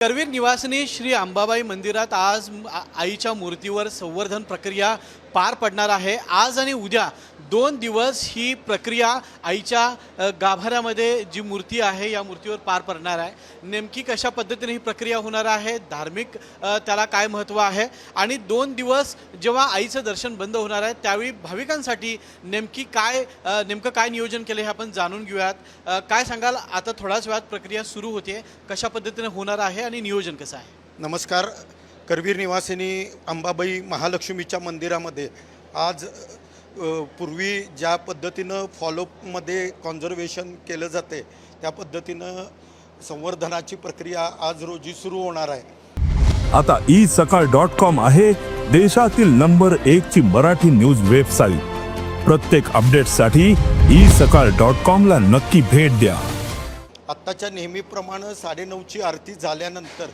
करवीर निवासिनी श्री अंबाबाई मंदिरात आज आईच्या मूर्तीवर संवर्धन प्रक्रिया पार पडणार आहे. आज आणि उद्या दोन दिवस ही प्रक्रिया आईच्या गाभाऱ्यामध्ये जी मूर्ती आहे या मूर्तीवर पार पडणार आहे. नेमकी कशा पद्धतीने ही प्रक्रिया होणार आहे धार्मिक त्याला काय महत्त्व आहे? आणि दोन दिवस जेव्हा आईचं दर्शन बंद होणार आहे त्यावेळी भाविकांसाठी नेमकी काय नेमकं काय नियोजन केलं हे आपण जाणून घेऊयात. काय सांगाल? आता थोड्याच वेळात प्रक्रिया सुरू होते. कशा पद्धतीने होणार आहे आणि नियोजन कसं आहे? नमस्कार. करवीर निवासिनी अंबाबाई महालक्ष्मीच्या मंदिरामध्ये आज पूर्वी ज्या पद्धतीनं फॉलोअपमध्ये कॉन्झर्वेशन केलं जाते त्या पद्धतीनं संवर्धनाची प्रक्रिया आज रोजी सुरू होणार आहे. आता ई सकाळ डॉट कॉम आहे देशातील नंबर एक ची मराठी न्यूज वेबसाईट प्रत्येक अपडेटसाठी ई सकाळ डॉट कॉम ला नक्की भेट द्या. आत्ताच्या नेहमीप्रमाणे साडेनऊची आरती झाल्यानंतर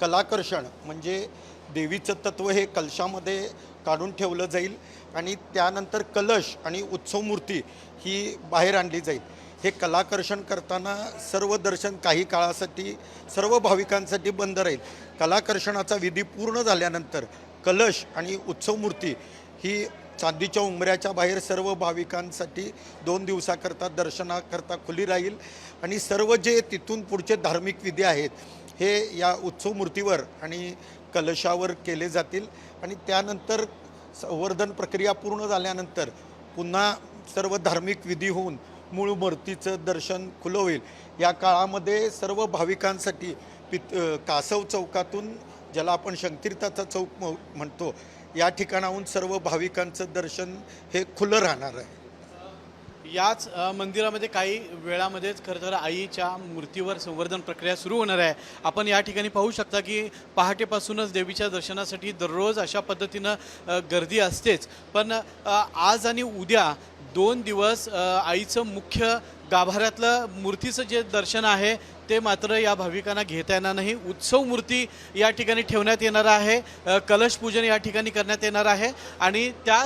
कलाकर्षण म्हणजे देवीचं तत्व हे कलशामध्ये काढून ठेवलं जाईल आणि त्यानंतर कलश आणि उत्सवमूर्ती ही बाहेर आणली जाईल. हे कलाकर्षण करताना सर्व दर्शन काही काळासाठी सर्व भाविकांसाठी बंद राहील. कलाकर्षणाचा विधी पूर्ण झाल्यानंतर कलश आणि उत्सवमूर्ती ही चांदीच्या उंबऱ्याच्या बाहेर सर्व भाविकांसाठी दोन दिवसाकरता दर्शनाकरता खुली राहील. आणि सर्व जे तिथून पुढचे धार्मिक विधी आहेत हे या उत्सव मूर्तीवर आणि कलशावर केले जातील. आणि त्यानंतर संवर्धन प्रक्रिया पूर्ण झाल्यानंतर पुन्हा सर्व धार्मिक विधी होऊन मूळ मूर्तीचं दर्शन खुलं होईल. या काळामध्ये सर्व भाविकांसाठी पित कासव चौकातून ज्याला आपण शंकतीर्थाचा चौक म- म्हणतो या ठिकाणाहून सर्व भाविकांचं दर्शन हे खुलं राहणार आहे. याच मंदिरामध्ये काही वेळामध्येच खरं तर आईच्या मूर्तीवर संवर्धन प्रक्रिया सुरू होणार आहे. आपण या ठिकाणी पाहू शकता की पहाटेपासूनच देवीच्या दर्शनासाठी दररोज अशा पद्धतीनं गर्दी असतेच. पण आज आणि उद्या दोन दिवस आईचं मुख्य गाभाऱ्यातलं मूर्तीचं जे दर्शन आहे ते मात्र या भाविकांना घेता येणार नाही. उत्सव मूर्ती या ठिकाणी ठेवण्यात येणार आहे. कलश पूजन या ठिकाणी करण्यात येणार आहे. आणि त्या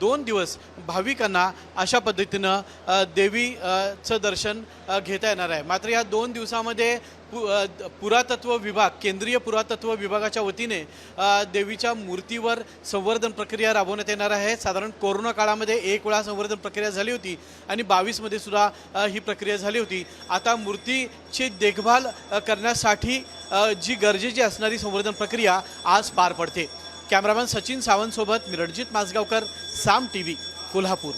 दोन दिवस भाविकांना अशा पद्धतीनं देवीचं देवी चं दर्शन घेता येणार आहे. मात्र या दोन दिवसामध्ये पु पुरातत्व विभाग केंद्रीय पुरातत्व विभागाच्या वतीने देवीच्या मूर्तीवर संवर्धन प्रक्रिया राबवण्यात येणार आहे. साधारण कोरोना काळामध्ये एक वेळा संवर्धन प्रक्रिया झाली होती आणि बावीसमध्ये सुद्धा ही प्रक्रिया झाली होती. आता मूर्तीची देखभाल करण्यासाठी जी गरजेची असणारी संवर्धन प्रक्रिया आज पार पडते. कॅमेरामॅन सचिन सावंतसोबत मी रणजित माजगावकर साम टी व्ही कोल्हापूर.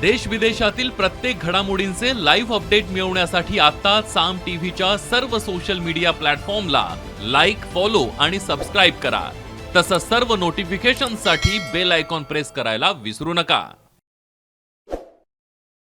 देश विदेशातील प्रत्येक घडामोडींचे लाईव्ह अपडेट मिळवण्यासाठी आता साम टीव्हीच्या सर्व सोशल मीडिया प्लॅटफॉर्मला लाईक फॉलो आणि सबस्क्राईब करा. तसंच सर्व नोटिफिकेशनसाठी बेल आयकॉन प्रेस करायला विसरू नका.